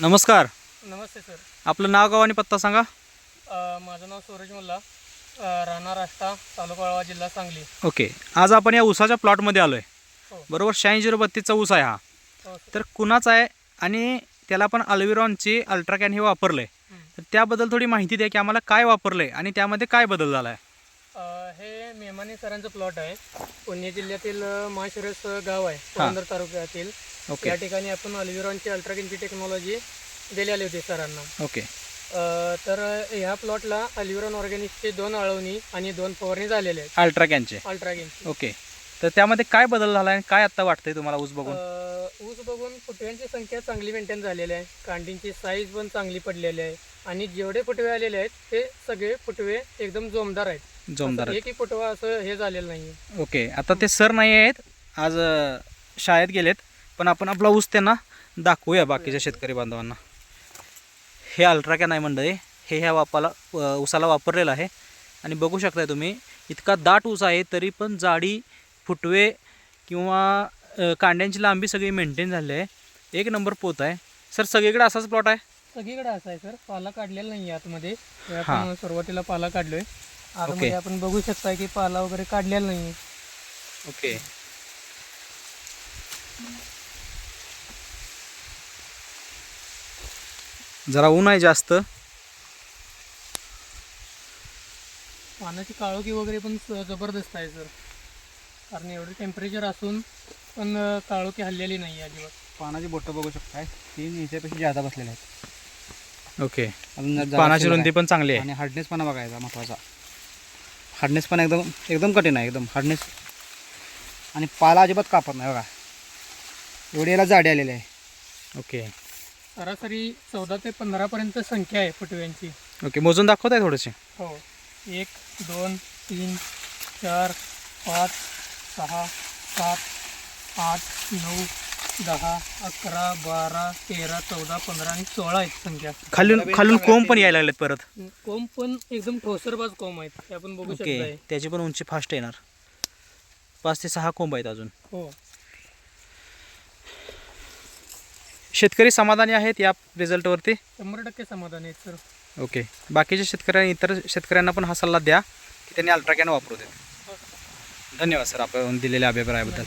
नमस्कार. नमस्ते सर. आपलं नाव गाव आणि पत्ता सांगा. अ, माझं नाव सूरज मुल्ला. अ, राहणार तालुका वाळवा जिल्हा सांगली. ओके. आज आपण या ऊसाच्या प्लॉटमध्ये आलो आहे हो. बरोबर शहाऐंशी झिरो बत्तीसचा ऊस आहे हा. हो सर. तर कुणाचा आहे आणि त्याला आपण अल्विरॉनची अल्ट्राकॅन हे वापरलं आहे. तर त्याबद्दल थोडी माहिती द्या की आम्हाला काय वापरलं आहे आणि त्यामध्ये काय बदल झाला आहे अ, हे मेमाने सरांचं प्लॉट आहे. पुणे जिल्ह्यातील अ, माळशिरस गाव आहे. पुरंदर तालुक्यातील. ओके. या ठिकाणी आपण अल्विरॉनची अल्ट्राकिनची टेक्नॉलॉजी दिलेली होती सरांना. ओके. तर ह्या प्लॉटला अल्विरॉन ऑर्गॅनिकचे दोन आळवणी आणि दोन फवारणी झालेले आहेत. अल्ट्राकॅनचे अल्ट्राकिनची ओके. तर त्यामध्ये काय बदल झाला आहे आणि काय आत्ता वाटतंय तुम्हाला ऊस बघून? ऊस बघून फुटव्यांची संख्या चांगली मेंटेन झालेली आहे. कांडींची साईज पण चांगली पडलेली आहे. आणि जेवढे फुटवे आलेले आहेत ते सगळे फुटवे एकदम जोमदार आहेत. जोमदार एकही फुटवा असं हे झालेलं नाही ओके. आता ते सर नाही आहेत. आज शाळेत गेलेत. पण आपण आपला ऊस त्यांना दाखवूया बाकीच्या शेतकरी बांधवांना. हे अल्ट्राकॅन आहे मंडळी. हे ह्या वापाला ऊसाला वापरलेलं आहे. आणि बघू शकताय तुम्ही इतका दाट ऊस आहे तरी पण जाडी फुटवे किंवा कांड्यांची लांबी सगळी मेंटेन झाली आहे. एक नंबर पोत आहे. सर सगळीकडे असाच प्लॉट आहे? सगळीकडे असं आहे सर. पाला काढलेला नाही आतमध्ये. आपण सुरुवातीला पाला काढलोय. आतमध्ये आपण बघू शकता की पाला वगैरे काढलेला नाही ओके. जरा ऊन आहे जास्त. पानाची काळोखी वगैरे पण जबरदस्त आहे सर कारण एवढं टेम्परेचर असून पण काळोखी हल्लेली नाही आहे अजिबात. पानाची बोटं बघू शकताय. तीन ह्याच्यापेक्षा जादा बसलेले आहेत. ओके. अजून जरा पानाची शिल्लक रुंदी आहे. पण चांगली आहे. आणि हार्डनेस पण बघायचा महत्त्वाचा. हार्डनेस पण एकदम एकदम कठीण आहे एकदम. हार्डनेस आणि पाला अजिबात कापत नाही बघा. एवढी याला जाडी आलेली आहे. ओके. सरासरी चौदा ते पंधरापर्यंत संख्या आहे फुटव्यांची. ओके मोजून दाखवत आहे थोडेसे? हो. एक दोन तीन चार पाच सहा सात आठ नऊ दहा अकरा बारा तेरा चौदा पंधरा आणि सोळा आहेत संख्या. खालून खालून कोंब पण यायला लागलेत परत. कोंब पण एकदम ठोसरबाज कोंब आहेत. हे आपण बघू ओके शकताय. त्याची पण उंची फास्ट येणार. पाच ते सहा कोंब आहेत अजून. हो. शेतकरी समाधानी आहेत या रिझल्टवरती शंभर टक्के समाधान आहेत सर ओके बाकीच्या शेतकऱ्यांनी इतर शेतकऱ्यांना पण हा सल्ला द्या की त्यांनी अल्ट्राकॅन वापरू देत. धन्यवाद सर आपण दिलेल्या अभिप्रायाबद्दल.